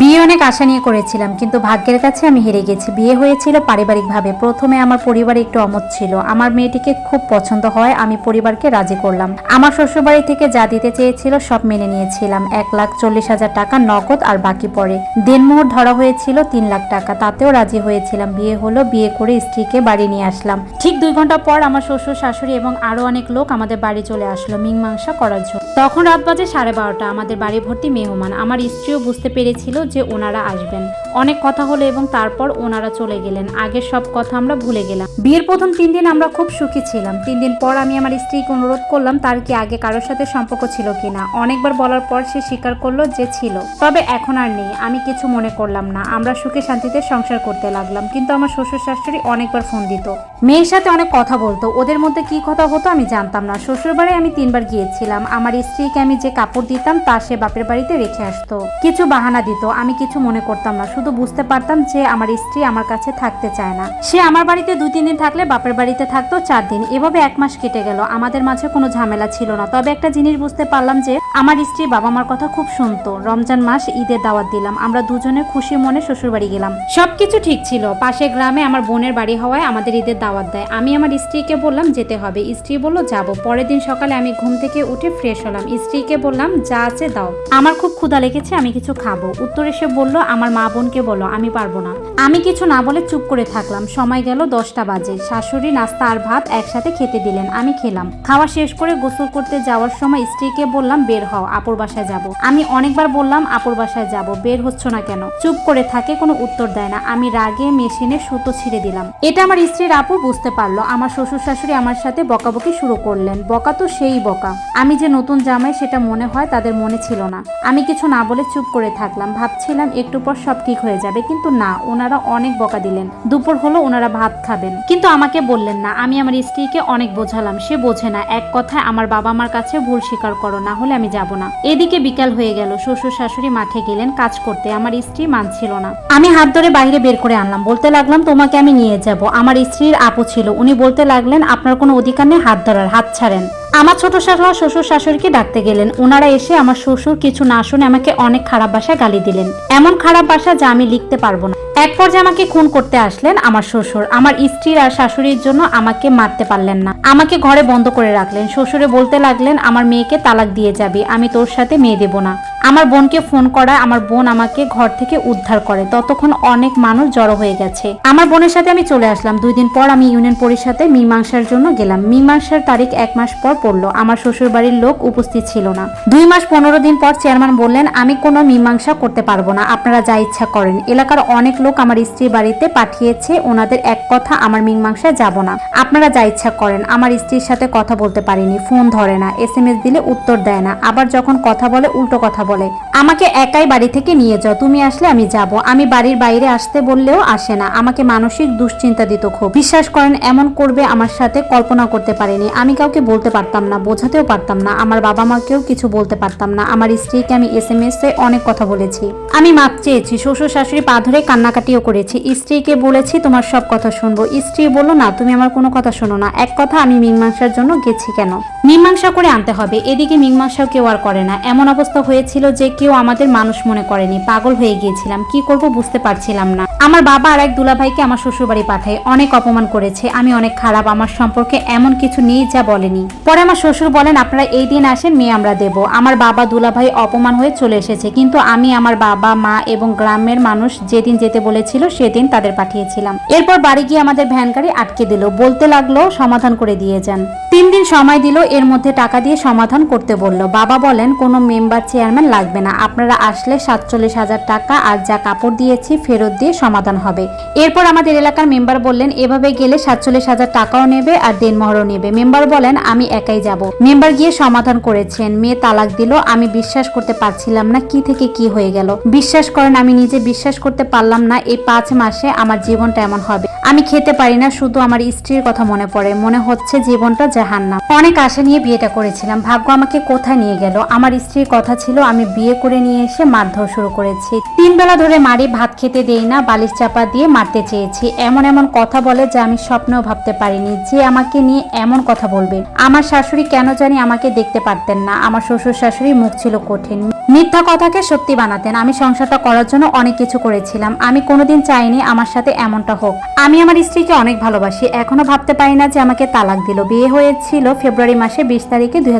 বিয়ে অনেক আশা নিয়ে করেছিলাম, কিন্তু ভাগ্যের কাছে আমি হেরে গেছি। বিয়ে হয়েছিল পারিবারিকভাবে। প্রথমে আমার পরিবার একটু অমত ছিল। আমার মেয়েটিকে খুব পছন্দ হয়, আমি পরিবারকে রাজি করলাম। আমার শ্বশুরবাড়ি থেকে যা দিতে চেয়েছিল সব মেনে নিয়েছিলাম। এক লাখ চল্লিশ হাজার টাকা নগদ আর বাকি পরে। দেনমোহর ধরা হয়েছিল তিন লাখ টাকা, তাতেও রাজি হয়েছিলাম। বিয়ে হলো, বিয়ে করে স্ত্রীকে বাড়ি নিয়ে আসলাম। ঠিক দুই ঘণ্টা পর আমার শ্বশুর, শাশুড়ি এবং আরও অনেক লোক আমাদের বাড়ি চলে আসলো মীমাংসা করার জন্য। তখন রাত বাজে সাড়ে বারোটা। আমাদের বাড়ি ভর্তি মেহমান। আমার স্ত্রীও বুঝতে পেরেছিল যে ওনারা আসবেন। অনেক কথা হলো এবং তারপর ওনারা চলে গেলেন। আগের সব কথা আমরা ভুলে গেলাম। বিয়ের প্রথম তিন দিন আমরা খুব সুখী ছিলাম। তিন দিন পর আমি আমার স্ত্রীকে অনুরোধ করলাম, তার কি আগে কারোর সাথে সম্পর্ক ছিল কিনা? অনেকবার বলার পর সে স্বীকার করল যে ছিল। তবে এখন আর নেই, আমি কিছু মনে করলাম না। আমরা সুখে শান্তিতে সংসার করতে লাগলাম, কিন্তু আমার শ্বশুর শাশুড়ি অনেকবার ফোন দিত। মেয়ের সাথে অনেক কথা বলতো, ওদের মধ্যে কি কথা হতো আমি জানতাম না। শ্বশুর বাড়ি আমি তিনবার গিয়েছিলাম। আমার স্ত্রীকে আমি যে কাপড় দিতাম, তা সে বাপের বাড়িতে রেখে আসতো। কিছু বাহানা দিত, আমি কিছু মনে করতাম না। শুধু বুঝতে পারতাম যে আমার স্ত্রী আমার কাছে থাকতে চায় না। সে আমার বাড়িতে দুই তিন দিন থাকলে বাপের বাড়িতে থাকতো চার দিন। এভাবে এক মাস কেটে গেল। আমাদের মাঝে কোনো ঝামেলা ছিল না। তবে একটা জিনিস বুঝতে পারলাম যে আমার স্ত্রী বাবা মার কথা খুব শুনতো। রমজান মাস ঈদের দাওয়াত দিলাম। আমরা দুজনে খুশি মনে শ্বশুর বাড়ি গেলাম। সবকিছু ঠিক ছিল। পাশে গ্রামে আমার বোনের বাড়ি হওয়ায় আমাদের ঈদের দাওয়াত দেয়। আমি আমার স্ত্রীকে বললাম, যেতে হবে। স্ত্রী বলল, যাব। পরের দিন সকালে আমি ঘুম থেকে উঠে ফ্রেশ হলাম। স্ত্রীকে বললাম, যা আছে দাও। আমার খুব ক্ষুধা লেগেছে, আমি কিছু খাব। উত্তর এসে বলল, আমার মা বোনকে বলো, আমি পারব না। আমি কিছু না বলে চুপ করে থাকলাম। সময় গেল দশটা বাজে। শাশুড়ি নাস্তা আর ভাত একসাথে খেতে দিলেন। আমি খেলাম। খাওয়া শেষ করে গোসল করতে যাওয়ার সময় স্ত্রীকে বললাম, বের হও, আপুর বাসায় যাব। আমি অনেকবার বললাম, আপুর বাসায় যাব, বের হচ্ছ না কেন? চুপ করে থাকে, কোনো উত্তর দেয় না। আমি রাগে মেশিনে সুতো ছিঁড়ে দিলাম। এটা আমার স্ত্রীর আপু বুঝতে পারল। আমার শ্বশুর শাশুড়ি আমার সাথে বকাবকি শুরু করলেন। বকা তো সেই বকা। আমি যে নতুন জামাই, সেটা মনে হয় তাদের মনে ছিল না। আমি কিছু না বলে চুপ করে থাকলাম। ভাবছিলাম, একটু পর সব ঠিক হয়ে যাবে, কিন্তু না, ওনারা অনেক বকা দিলেন। দুপুর হলো, ওনারা ভাত খাবেন। কিন্তু আমাকে বললেন না, আমি আমার স্ত্রীকে অনেক বোঝালাম, সে বোঝে না। এক কথায়, আমার বাবা মার কাছে ভুল স্বীকার করো, না হলে আমি যাব না। এদিকে বিকাল হয়ে গেল, শ্বশুর শাশুড়ি মাঠে গেলেন, কাজ করতে। আমার স্ত্রী মানছিল না। আমি হাত ধরে বাইরে বের করে আনলাম, বলতে লাগলাম, তোমাকে আমি নিয়ে যাব। আমার স্ত্রীর আপু ছিল, উনি বলতে লাগলেন, আপনার কোনো অধিকার নেই, হাত ধরার, হাত ছাড়েন। আমার ছোট শাশুড়া শ্বশুর শাশুড়িকে ডাকতে গেলেন। ওনারা এসে আমার শ্বশুর কিছু না শুনে আমাকে অনেক খারাপ ভাষায় গালি দিলেন। এমন খারাপ ভাষা যা আমি লিখতে পারব না। এক পর্যায়ে আমাকে খুন করতে আসলেন আমার শ্বশুর। আমার স্ত্রীর আর শাশুড়ির জন্য আমাকে মারতে পারলেন না। আমাকে ঘরে বন্ধ করে রাখলেন। শ্বশুরে বলতে লাগলেন, আমার মেয়েকে তালাক দিয়ে যাবি। আমি তোর সাথে মেয়ে দেবো না। আমার বোনকে ফোন করায় আমার বোন আমাকে ঘর থেকে উদ্ধার করে। ততক্ষণ অনেক মানুষ জড়ো হয়ে গেছে। আমার বোনের সাথে আমি চলে আসলাম। দুই দিন পর আমি ইউনিয়ন পরিষদে মীমাংসার জন্য গেলাম। মীমাংসার তারিখ এক মাস পর পড়ল। আমার শ্বশুর বাড়ির লোক উপস্থিত ছিল না। দুই মাস পনেরো দিন পর চেয়ারম্যান বললেন, আমি কোনো মীমাংসা করতে পারব না। আপনারা যা ইচ্ছা করেন। এলাকার অনেক লোক আমার স্ত্রীর বাড়িতে পাঠিয়েছে। ওনাদের এক কথা, আমার মীমাংসায় যাব না। আপনারা যা ইচ্ছা করেন। আমার স্ত্রীর সাথে কথা বলতে পারিনি। ফোন ধরে না। এস দিলে উত্তর দেয় না। আবার যখন কথা বলে, উল্টো কথা বলে আমাকে একাই বাড়ি থেকে নিয়ে যাও, তুমি আসলে আমি যাব। আমি বাড়ির বাইরে আসতে বললেও আসে না। আমাকে মানসিক দুশ্চিন্তা দিত খুব। বিশ্বাস করেন, এমন করবে আমার সাথে কল্পনা করতে পারিনি। আমি কাউকে বলতে পারতাম না, বোঝাতেও পারতাম না। আমার বাবা মাকেও কিছু বলতে পারতাম না। আমার স্ত্রীকে আমি এস এম এস এ অনেক কথা বলেছি। আমি মাপ চেয়েছি, শ্বশুর শাশুড়ি পা ধরে কান্নাকাটিও করেছি। স্ত্রীকে বলেছি, তোমার সব কথা শুনব। স্ত্রী বলো না, তুমি আমার কোনো কথা শোনো না। এক কথা, আমি মীমাংসার জন্য গেছি কেন? মীমাংসা করে আনতে হবে। এদিকে মীমাংসাও কেউ আর করে না। এমন অবস্থা হয়েছিল যে কেউ আমাদের মানুষ মনে করেনি। পাগল হয়ে গিয়েছিলাম। কি করব বুঝতে পারছিলাম না। আমার বাবা আর এক দুলাভাইকে আমার শ্বশুর বাড়ি পাঠায়। অনেক অপমান করেছে, আমি অনেক খারাপ, আমার সম্পর্কে এমন কিছু নেই যা বলেনি। পরে আমার শ্বশুর বলেন, আপনারা এই দিন আসেন, মেয়ে আমরা দেব। আমার বাবা দুলাভাই অপমান হয়ে চলে এসেছে, কিন্তু আমি আমার বাবা, মা এবং গ্রামের মানুষ যেদিন যেতে বলেছিল, সেদিন তাদের পাঠিয়েছিলাম। এরপর বাড়ি গিয়ে আমাদের ভ্যান গাড়ি আটকে দিল। বলতে লাগল, সমাধান করে দিয়ে যান। তিন দিন সময় দিল, এর মধ্যে টাকা দিয়ে সমাধান করতে বলল। বাবা বলেন, কোনো মেম্বার চেয়ারম্যান লাগবে না। আপনারা আসলে সাতচল্লিশ হাজার টাকা আর যা কাপড় দিয়েছি, ফেরত দিয়ে সমাধান হবে। এরপর আমাদের এলাকার মেম্বার বললেন, এভাবে গেলে সাতচল্লিশ হাজার টাকাও নেবে আর দেনমহরও নেবে। মেম্বার বলেন, আমি একাই যাব। মেম্বার গিয়ে সমাধান করেছেন। মেয়ে তালাক দিল, আমি বিশ্বাস করতে পারছিলাম না কি থেকে কি হয়ে গেল। বিশ্বাস করেন, আমি নিজে বিশ্বাস করতে পারলাম না। এই পাঁচ মাসে আমার জীবনটা এমন হবে। আমি খেতে পারি না, শুধু আমার স্ত্রীর কথা মনে পড়ে। মনে হচ্ছে জীবনটা জাহান্নাম। অনেক আশা নিয়ে বিয়েটা করেছিলাম। ভাগ্য আমাকে কোথায় নিয়ে গেল? আমার স্ত্রীর কথা ছিল, আমি বিয়ে করে নিয়ে এসে মারধর শুরু করেছি। তিন বেলা ধরে মারি, ভাত খেতে দেই না, বালিশ চাপা দিয়ে মারতে চেয়েছি। এমন এমন কথা বলে যে আমি স্বপ্নেও ভাবতে পারিনি। যে আমাকে নিয়ে এমন কথা বলবে। আমার শাশুড়ি কেন জানি আমাকে দেখতে পারতেন না। আমার শ্বশুর শাশুড়ি মুখ ছিল কঠিন। মিথ্যা কথাকে সত্যি বানাতেন। আমি সংসারটা করার জন্য অনেক কিছু করেছিলাম। আমি কোনোদিন চাইনি আমার সাথে এমনটা হোক। আমি আমার স্ত্রীকে অনেক ভালোবাসি। এখনও ভাবতে পারি না যে আমাকে তালাক দিল। বিয়ে হয়েছিল ফেব্রুয়ারি মাসে বিশ তারিখে দুই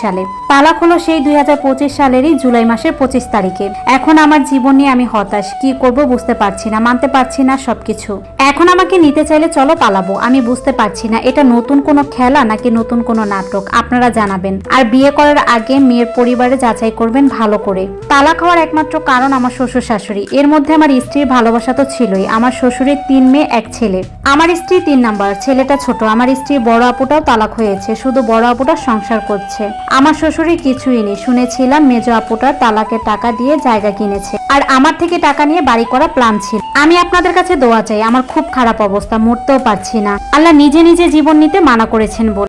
সালে। তালাক হলো সেই দুই সালেরই জুলাই মাসের পঁচিশ তারিখে। এখন আমার জীবন নিয়ে আমি হতাশ। কি করব বুঝতে পারছি না, মানতে পারছি না সবকিছু। এখন আমাকে নিতে চাইলে চলো পালাবো। আমি বুঝতে পারছি না, এটা নতুন কোনো খেলা নাকি নতুন কোনো নাটক? আপনারা জানাবেন। আর বিয়ে করার আগে মেয়ের পরিবারে যাচাই করবেন ভালো করে। তালাক হওয়ার একমাত্র কারণ আমার শ্বশুর শাশুড়ি। এর মধ্যে আমার স্ত্রীর ভালোবাসা তো ছিলই। আমার শ্বশুরের তিন মেয়ে, এক ছেলে। আমার স্ত্রী তিন নাম্বার। ছেলেটা ছোট। আমার স্ত্রীর বড় আপুটাও তালাক হয়েছে। শুধু বড় আপুটা সংসার করছে। আমার শ্বশুরের কিছুই নেই। শুনেছিলাম মেজ আপুটার তালাকের টাকা দিয়ে জায়গা কিনেছে। আর আমার থেকে টাকা নিয়ে বাড়ি করা প্ল্যান ছিল। আমি আপনাদের কাছে দোয়া চাই। আমার খুব খারাপ অবস্থা। মরতেও পারছি না। আল্লাহ নিজে নিজে জীবন নিতে মানা করেছেন বলে।